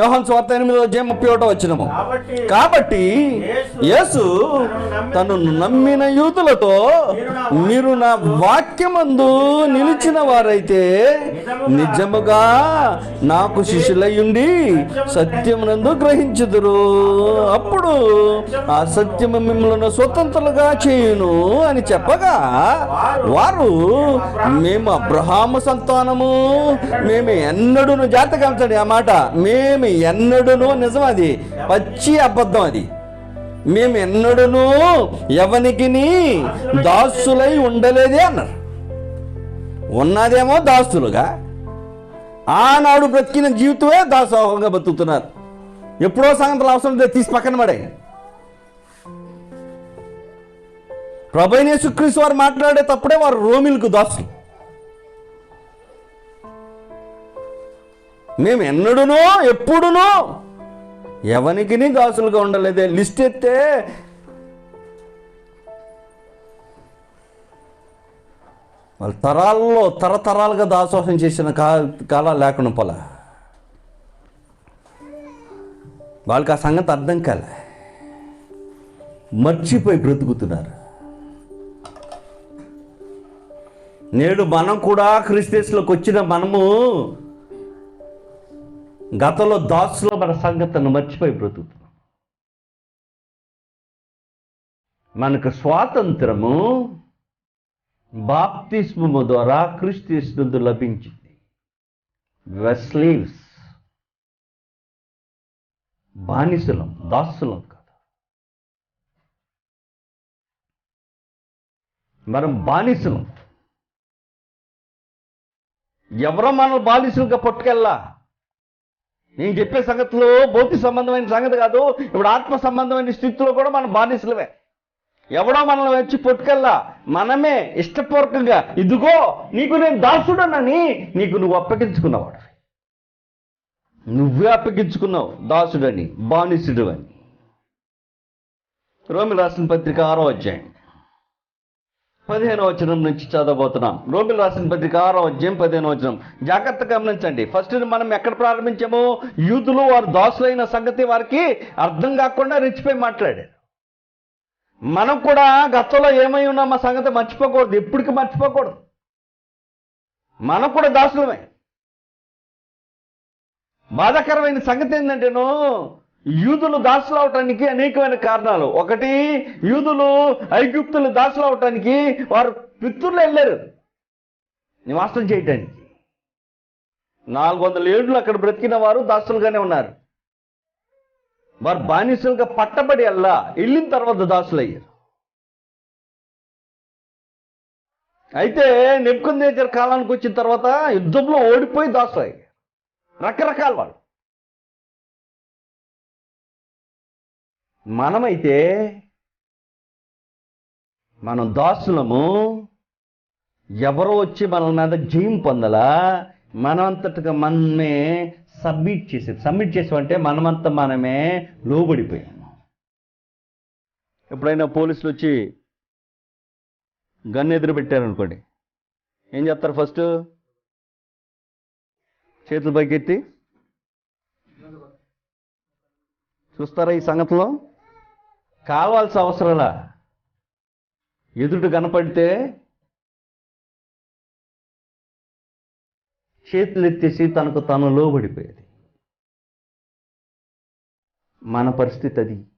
యోహన్ స్వార్థ ఎనిమిదో అధ్యాయం ముప్పై ఒకటో వచ్చినము కాబట్టి యేసు తను నమ్మిన యూతులతో మీరు నా వాక్యమందు నిలిచిన వారైతే నిజముగా నాకు శిష్యులయ్యుండి సత్యమునందు గ్రహించుదురు. అప్పుడు ఆ సత్యము మిమ్మల్ని స్వతంత్రులుగా చేయును అని చెప్పగా వారు మేము అబ్రహాము సంతానము మేము ఎన్నడూను జాగ్రత్తగా గమనించండి ఆ మాట మేము ఎన్నడూను నిజం అది. పచ్చి అబద్ధం అది. మేము ఎన్నడూను ఎవనికి దాసులై ఉండలేదే అన్నారు. ఉన్నదేమో దాసులుగా. ఆనాడు బ్రతికిన జీవితమే దాసోహంగా బతుకుతున్నారు. ఎప్పుడో సంగతులు అవసరం లేదు తీసి పక్కన పడే. ప్రభైనే సుక్రీస్ వారు మాట్లాడేటప్పుడే వారు రోమిల్కు దాసులు. మేము ఎన్నడూనో ఎప్పుడునో ఎవరికి దాసులుగా ఉండలేదే. లిస్ట్ ఎత్తే. వాళ్ళ తరాల్లో తరతరాలుగా దాసోహం చేసిన కా కాలం లేకుండా పోలా. వాళ్ళకి ఆ సంగతి అర్థం కాలే. మర్చిపోయి బ్రతుకుతున్నారు. నేడు మనం కూడా క్రిస్టియన్స్లోకి వచ్చిన మనము గతంలో దాసులో మన సంగతిని మర్చిపోయి బ్రతుకుతున్నాం మనకు స్వాతంత్రము బాప్తిస్మము ద్వారా క్రిస్టియస్నందు లభించింది. వెస్లీవ్స్ బానిసలం దాసులం కాదు. మనం బానిసలం. ఎవరో మనం బానిసలుగా పట్టుకెళ్ళా నేను చెప్పే సంగతిలో భౌతిక సంబంధమైన సంగతి కాదు ఇప్పుడు ఆత్మ సంబంధమైన స్థితిలో కూడా మనం బానిసలమే. ఎవడో మనల్ని వచ్చి పట్టుకెళ్ళా మనమే ఇష్టపూర్వకంగా ఇదిగో నీకు నేను దాసుడనని నీకు నువ్వు అప్పగించుకున్నవాడు. నువ్వే అప్పగించుకున్నావు దాసుడని బానిసుడు అని రోమి రాసిన పత్రిక ఆరో అధ్యాయం. పదిహేను వచనం నుంచి చదవబోతున్నాం. రోమిల్ రాసిన పత్రిక ఆరో అధ్యాయం పదిహేను వచనం. జాగ్రత్తగా గమనించండి. ఫస్ట్ మనం ఎక్కడ ప్రారంభించాము? యూదులు వారు దాసులైన సంగతి వారికి అర్థం కాకుండా రెచ్చిపోయి మాట్లాడారు. మనం కూడా గతంలో ఏమై ఉన్నాం ఆ సంగతి మర్చిపోకూడదు. ఎప్పటికీ మర్చిపోకూడదు. మనం కూడా దాసులమే. బాధాకరమైన సంగతి ఏంటంటేను యూదులు దాసులు అవటానికి అనేకమైన కారణాలు. ఒకటి యూదులు ఐగుప్తులు దాసులు అవటానికి వారు పిత్రులు వెళ్ళారు. నివాసం చేయటానికి. నాలుగు వందల ఏళ్ళు అక్కడ బ్రతికిన వారు దాసులుగానే ఉన్నారు. వారు బానిసలుగా పట్టబడి అల్లా వెళ్ళిన తర్వాత దాసులు అయ్యారు అయితే నెప్పుకుందేజర్ కాలానికి వచ్చిన తర్వాత యుద్ధంలో ఓడిపోయి దాసులు అయ్యారు రకరకాల వాళ్ళు. మనమైతే మనం దాసులము ఎవరో వచ్చి మన మీద జయం పొందలా మనమంతటిగా మనమే సబ్మిట్ చేసేది. సబ్మిట్ చేసామంటే మనమంతా మనమే లోబడిపోయాము. ఎప్పుడైనా పోలీసులు వచ్చి గన్ ఎదురు పెట్టారనుకోండి ఏం చేస్తారు ఫస్ట్? చేతులు పైకెత్తి? చూస్తారా ఈ సంగతిలో? కావాల్సిన అవసరంలా ఎదుటి కనపడితే చేతులు ఎత్తేసి తనకు తను లోబడిపోయేది. మన పరిస్థితి అది.